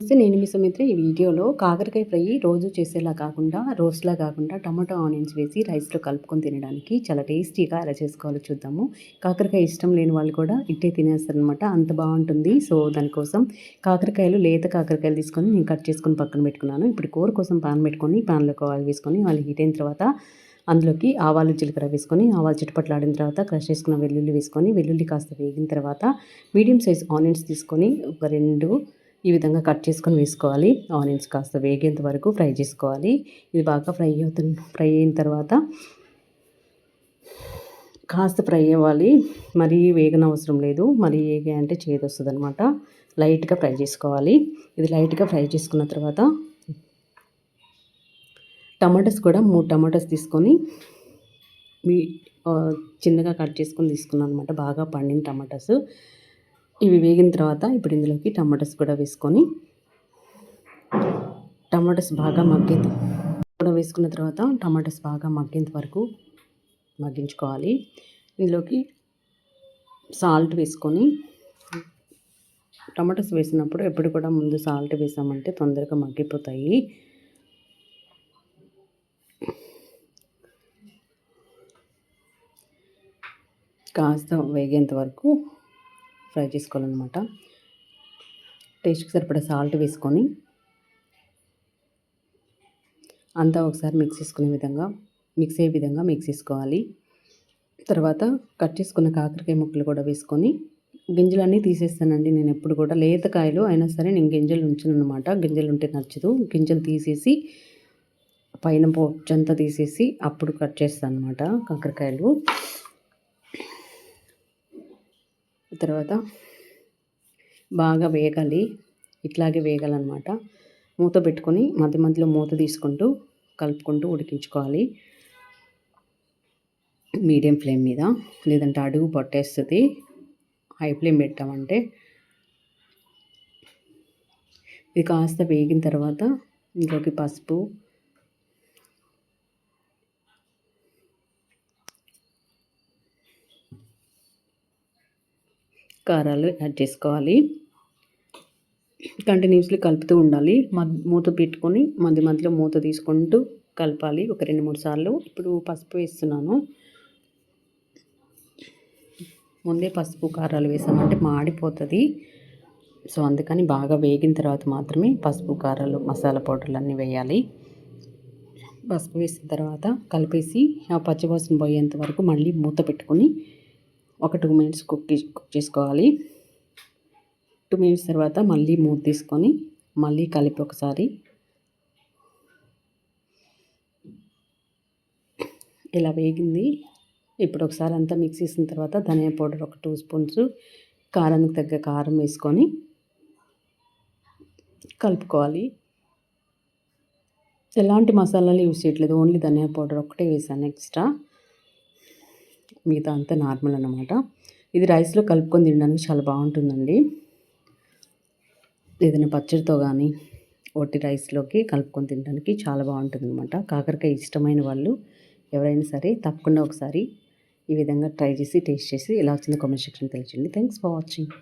నేను మీ సుమిత్ర. ఈ వీడియోలో కాకరకాయ ఫ్రై రోజు చేసేలా కాకుండా రోస్ట్లా కాకుండా టమాటో ఆనియన్స్ వేసి రైస్లో కలుపుకొని తినడానికి చాలా టేస్టీగా ఎలా చేసుకోవాలో చూద్దాము. కాకరకాయ ఇష్టం లేని వాళ్ళు కూడా ఇట్టే తినేస్తారనమాట అంత బాగుంటుంది. సో దానికోసం కాకరకాయలు లేత కాకరకాయలు తీసుకొని నేను కట్ చేసుకొని పక్కన పెట్టుకున్నాను. ఇప్పుడు కూర కోసం పాన్ పెట్టుకొని పాన్లోకి ఆయిల్ వేసుకొని వాళ్ళు హీట్ అయిన తర్వాత అందులోకి ఆవాలు జీలకర్ర వేసుకొని ఆవాలు చిట్టుపట్లాడిన తర్వాత క్రష్ చేసుకున్న వెల్లుల్లి వేసుకొని వెల్లుల్లి కాస్త వేగిన తర్వాత మీడియం సైజ్ ఆనియన్స్ తీసుకొని ఒక రెండు ఈ విధంగా కట్ చేసుకొని వేసుకోవాలి. ఆనియన్స్ కాస్త వేగేంత వరకు ఫ్రై చేసుకోవాలి. ఇది బాగా ఫ్రై అవుతుంది ఫ్రై అయిన తర్వాత కాస్త ఫ్రై అవ్వాలి. మరీ వేగన అవసరం లేదు. మరీ వేగే అంటే చేదు వస్తుంది అనమాట లైట్గా ఫ్రై చేసుకోవాలి. ఇది లైట్గా ఫ్రై చేసుకున్న తర్వాత టమాటాస్ కూడా మూడు టమాటాస్ తీసుకొని మీ చిన్నగా కట్ చేసుకొని తీసుకున్నాను అనమాట బాగా పండిన టమాటాస్. ఇవి వేగిన తర్వాత ఇప్పుడు ఇందులోకి టమాటాస్ కూడా వేసుకొని టమాటాస్ బాగా మగ్గింది కూడా వేసుకున్న తర్వాత టమాటాస్ బాగా మగ్గేంత వరకు మగ్గించుకోవాలి. ఇందులోకి సాల్ట్ వేసుకొని టమాటోస్ వేసినప్పుడు ఎప్పుడు కూడా ముందు సాల్ట్ వేసామంటే తొందరగా మగ్గిపోతాయి. కాస్త వేగేంత వరకు ఫ్రై చేసుకోవాలన్నమాట. టేస్ట్కి సరిపడా సాల్ట్ వేసుకొని అంతా ఒకసారి మిక్స్ చేసుకునే విధంగా మిక్స్ అయ్యే విధంగా మిక్స్ చేసుకోవాలి. తర్వాత కట్ చేసుకున్న కాకరకాయ ముక్కలు కూడా వేసుకొని గింజలన్నీ తీసేస్తానండి. నేను ఎప్పుడు కూడా లేత కాయలు అయినా సరే నేను గింజలు ఉంచును అనమాట గింజలు ఉంటే నచ్చదు. గింజలు తీసేసి పైన పొచ్చంతా తీసేసి అప్పుడు కట్ చేస్తాను అనమాట కాకరకాయలు. తర్వాత బాగా వేగాలి. ఇట్లాగే వేగాలన్నమాట. మూత పెట్టుకొని మధ్య మధ్యలో మూత తీసుకుంటూ కలుపుకుంటూ ఉడికించుకోవాలి. మీడియం ఫ్లేమ్ మీద. లేదంటే అడుగు పట్టేస్తుంది. హై ఫ్లేమ్ పెట్టామంటే ఇది కాస్త వేగిన తర్వాత ఇంట్లోకి పసుపు కారాలు యాడ్ చేసుకోవాలి. కంటిన్యూస్లీ కలుపుతూ ఉండాలి. మూత పెట్టుకొని మధ్య మధ్యలో మూత తీసుకుంటూ కలపాలి ఒక రెండు మూడు సార్లు. ఇప్పుడు పసుపు వేస్తున్నాను. ముందే పసుపు కారాలు వేసామంటే మాడిపోతుంది. సో అందుకని బాగా వేగిన తర్వాత మాత్రమే పసుపు కారాలు మసాలా పౌడర్లు అన్నీ వేయాలి. పసుపు వేసిన తర్వాత కలిపేసి ఆ పచ్చివాసన పోయేంత వరకు మళ్ళీ మూత పెట్టుకొని ఒక టూ మినిట్స్ కుక్ కుక్ చేసుకోవాలి. టూ మినిట్స్ తర్వాత మళ్ళీ మూత తీసుకొని మళ్ళీ కలిపి ఒకసారి ఇలా వేగింది. ఇప్పుడు ఒకసారి అంతా మిక్స్ చేసిన తర్వాత ధనియా పౌడర్ ఒక టూ స్పూన్స్ కారానికి తగ్గ కారం వేసుకొని కలుపుకోవాలి. ఎలాంటి మసాలాలు యూస్ చేయట్లేదు. ఓన్లీ ధనియా పౌడర్ ఒకటే వేసాను ఎక్స్ట్రా. మిగతా అంతా నార్మల్ అనమాట ఇది రైస్లో కలుపుకొని తినడానికి చాలా బాగుంటుందండి. ఏదైనా పచ్చడితో కానీ ఒట్టి రైస్లోకి కలుపుకొని తినడానికి చాలా బాగుంటుంది అనమాట కాకరకాయ ఇష్టమైన వాళ్ళు ఎవరైనా సరే తప్పకుండా ఒకసారి ఈ విధంగా ట్రై చేసి టేస్ట్ చేసి ఎలా వచ్చిందో కామెంట్ సెక్షన్ తెలియచండి థ్యాంక్స్ ఫర్ వాచింగ్.